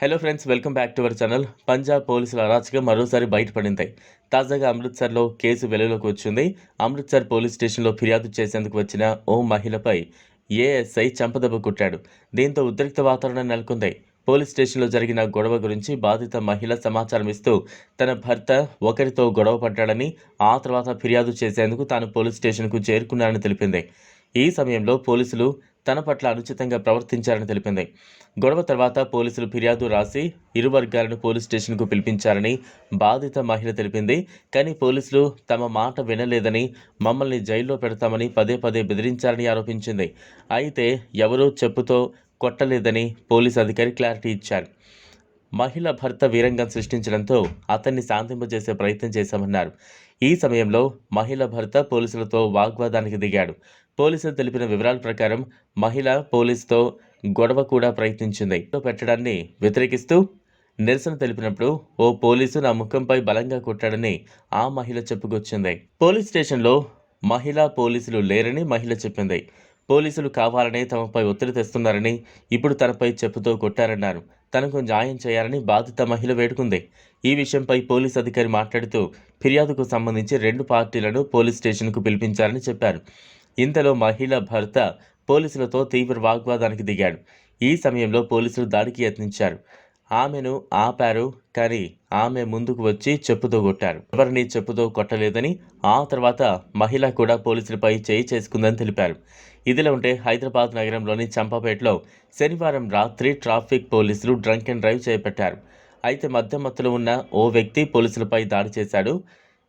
Hello friends welcome back to our channel Punjab పోలీసుల అరాచకం మరోసారి బయటపడింది. తాజాగా అమృత్సర్లో కేసు వెలుగులోకి వచ్చింది. అమృత్సర్ పోలీస్ స్టేషన్లో ఫిర్యాదు చేసేందుకు వచ్చిన ఓ మహిళపై ఏఎస్ఐ చంపదెబ్బ కొట్టాడు. దీంతో ఉద్రిక్త వాతావరణం నెలకొంది. పోలీస్ స్టేషన్లో జరిగిన గొడవ గురించి బాధిత మహిళ సమాచారం ఇస్తూ తన భర్త ఒకరితో గొడవ పడ్డాడని ఆ తర్వాత ఫిర్యాదు చేసేందుకు తాను పోలీస్ స్టేషన్కు చేరుకున్నానని తెలిపింది. ఈ సమయంలో పోలీసులు తన పట్ల అనుచితంగా ప్రవర్తించారని తెలిపింది. గొడవ తర్వాత పోలీసులు ఫిర్యాదు రాసి ఇరు వర్గాలను పోలీస్ స్టేషన్కు పిలిపించారని బాధిత మహిళ తెలిపింది. కానీ పోలీసులు తమ మాట వినలేదని మమ్మల్ని జైల్లో పెడతామని పదే పదే బెదిరించారని ఆరోపించింది. అయితే ఎవరూ చెప్పుతో కొట్టలేదని పోలీస్ అధికారి క్లారిటీ ఇచ్చారు. మహిళ భర్త వీరంగం సృష్టించడంతో అతన్ని శాంతింపజేసే ప్రయత్నం చేశామన్నారు. ఈ సమయంలో మహిళ భర్త పోలీసులతో వాగ్వాదానికి దిగాడు. పోలీసులు తెలిపిన వివరాల ప్రకారం మహిళ పోలీసుతో గొడవ కూడా ప్రయత్నించింది. పెట్టడాన్ని వ్యతిరేకిస్తూ నిరసన తెలిపినప్పుడు ఓ పోలీసు నా ముఖంపై బలంగా కొట్టాడని ఆ మహిళ చెప్పుకొచ్చింది. పోలీస్ స్టేషన్లో మహిళా పోలీసులు లేరని మహిళ చెప్పింది. పోలీసులు కావాలనే తమపై ఒత్తిడి తెస్తున్నారని ఇప్పుడు తనపై చెప్పుతో కొట్టారన్నారు. తనకు న్యాయం చేయాలని బాధిత మహిళ వేడుకుంది. ఈ విషయంపై పోలీస్ అధికారి మాట్లాడుతూ ఫిర్యాదుకు సంబంధించి రెండు పార్టీలను పోలీస్ స్టేషన్కు పిలిపించారని చెప్పారు. ఇంతలో మహిళ భర్త పోలీసులతో తీవ్ర వాగ్వాదానికి దిగాడు. ఈ సమయంలో పోలీసులు దాడికి యత్నించారు. ఆమెను ఆపారు కానీ ఆమె ముందుకు వచ్చి చెప్పుతో కొట్టారు. ఎవరిని చెప్పుతో కొట్టలేదని ఆ తర్వాత మహిళ కూడా పోలీసులపై చేయి చేసుకుందని తెలిపారు. ఇదిలా ఉంటే హైదరాబాద్ నగరంలోని చంపాపేటలో శనివారం రాత్రి ట్రాఫిక్ పోలీసులు డ్రంక్ అండ్ డ్రైవ్ చేపట్టారు. అయితే మధ్య మత్తులో ఉన్న ఓ వ్యక్తి పోలీసులపై దాడి చేశాడు.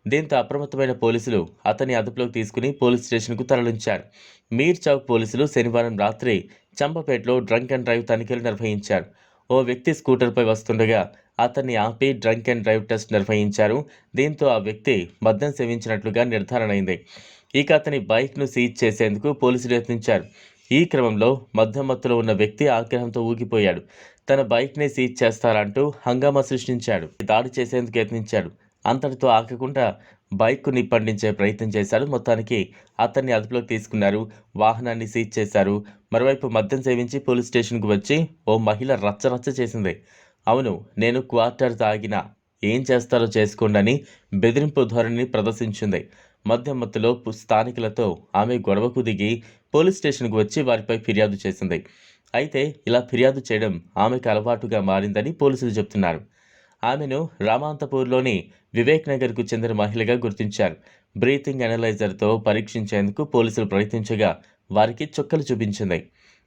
దీంతో అప్రమత్తమైన పోలీసులు అతన్ని అదుపులోకి తీసుకుని పోలీస్ స్టేషన్కు తరలించారు. మీర్ చౌక్ పోలీసులు శనివారం రాత్రి చంపపేటలో డ్రంక్ అండ్ డ్రైవ్ తనిఖీలు నిర్వహించారు. ఓ వ్యక్తి స్కూటర్పై వస్తుండగా అతన్ని ఆపి డ్రంక్ అండ్ డ్రైవ్ టెస్ట్ నిర్వహించారు. దీంతో ఆ వ్యక్తి మద్యం సేవించినట్లుగా నిర్ధారణ అయింది ఇక అతని బైక్ను సీజ్ చేసేందుకు పోలీసులు యత్నించారు. ఈ క్రమంలో మద్యం మత్తులో ఉన్న వ్యక్తి ఆగ్రహంతో ఊగిపోయాడు. తన బైక్ని సీజ్ చేస్తారంటూ హంగామా సృష్టించాడు. దాడి చేసేందుకు యత్నించాడు. అంతటితో ఆగకుండా బైక్కు నిప్పండించే ప్రయత్నం చేశారు. మొత్తానికి అతన్ని అదుపులోకి తీసుకున్నారు. వాహనాన్ని సీజ్ చేశారు. మరోవైపు మద్యం సేవించి పోలీస్ స్టేషన్కు వచ్చి ఓ మహిళ రచ్చరచ్చ చేసింది. అవును నేను క్వార్టర్ తాగిన ఏం చేస్తారో చేసుకోండి బెదిరింపు ధోరణిని ప్రదర్శించింది. మద్యం మత్తులో స్థానికులతో ఆమె గొడవకు దిగి పోలీస్ స్టేషన్కు వచ్చి వారిపై ఫిర్యాదు చేసింది. అయితే ఇలా ఫిర్యాదు చేయడం ఆమెకు అలవాటుగా మారిందని పోలీసులు చెబుతున్నారు ఆమెను రామాంతపూర్లోని వివేక్ నగర్కు చెందిన మహిళగా గుర్తించారు. బ్రీతింగ్ అనలైజర్తో పరీక్షించేందుకు పోలీసులు ప్రయత్నించగా వారికి చుక్కలు చూపించింది.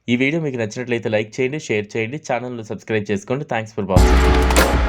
ఈ వీడియో మీకు నచ్చినట్లయితే లైక్ చేయండి షేర్ చేయండి ఛానల్ను సబ్స్క్రైబ్ చేసుకోండి. Thanks for watching.